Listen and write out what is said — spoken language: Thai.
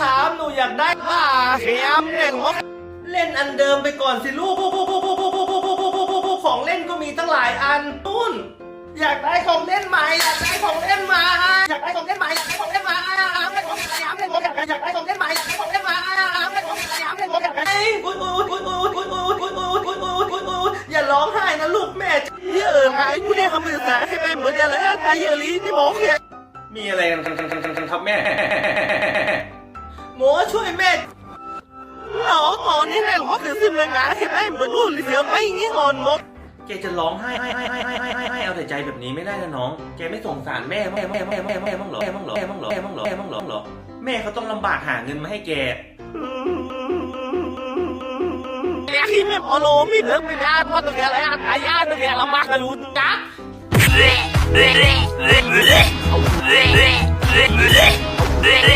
ครับหนูอยากได้ผ้าเขียมเล่นองเล่นอันเดิมไปก่อนสิลูกของเล่นก็มีตั้งหลายอันนุ่นอยากได้ของเล่นใหม่อยากได้ของเล่นใหม่อยากได้ของเล่นใหม่อยากได้ของเล่นใหม่เล่นของสยามเล่นของอยากอยากได้ของเล่นใหม่อยากได้ของเล่นใหม่เล่นของสยามเล่นของอยากได้อุ้ยอุ้ยอุ้ยอุ้ยอุ้ยอุ้ยอุ้ยอุ้ยอุ้ยอุ้ยอุ้ยอย่าร้องไห้นะลูกแม่เยอะไงกูได้คำปรึกษาให้แม่เหมือนเดิมเลยไอ้เยลีที่บอกเนี่ยมีอะไรกันครับแม่ ช่วยแม่หมอหมอนี่แหละหมอคือซิมเลยนะให้แม่เหมือนรู้เสียไม่งี้งอนหมดแกจะร้องไห้ให้ให้ให้ให้ให้ให้เอาแต่ใจแบบนี้ไม่ได้นะน้อง แกไม่สงสารแม่แม่แม่แม่แม่แม่มั่งเหรอแม่มั่งเหรอแม่มั่งเหรอแม่มั่งเหรอแม่มั่งเหรอเหรอ แม่เขาต้องลำบากหาเงินมาให้แกอยากให้แม่หมอโลมีเรื่องไม่ได้เพราะตัวแกอะไรอะตายาตัวแกลำบากกันรู้จ้ะ Ready, ready, ready,